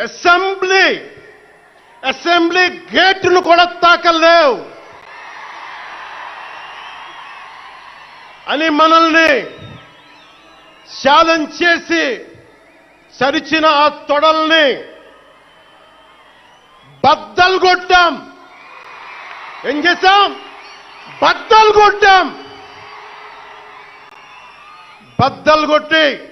Assembly assembly గేట్ను కూడా తాకలేవు. అని మనల్ని ఛాలెంజ్ చేసి సరిచిన ఆ తొడల్ని బద్దలు కొట్టాం. ఏం చేశాం? బద్దలు కొట్టాం. బద్దలు కొట్టి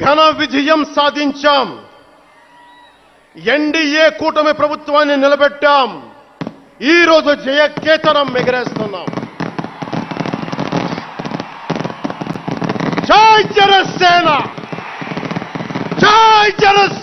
ఘన విజయం సాధించాం ఎన్డీఏ కూటమి ప్రభుత్వాన్ని నిలబెట్టాం. ఈ రోజు జయకేతనం ఎగరేస్తున్నాం. జై జనసేన! జై జనసేన!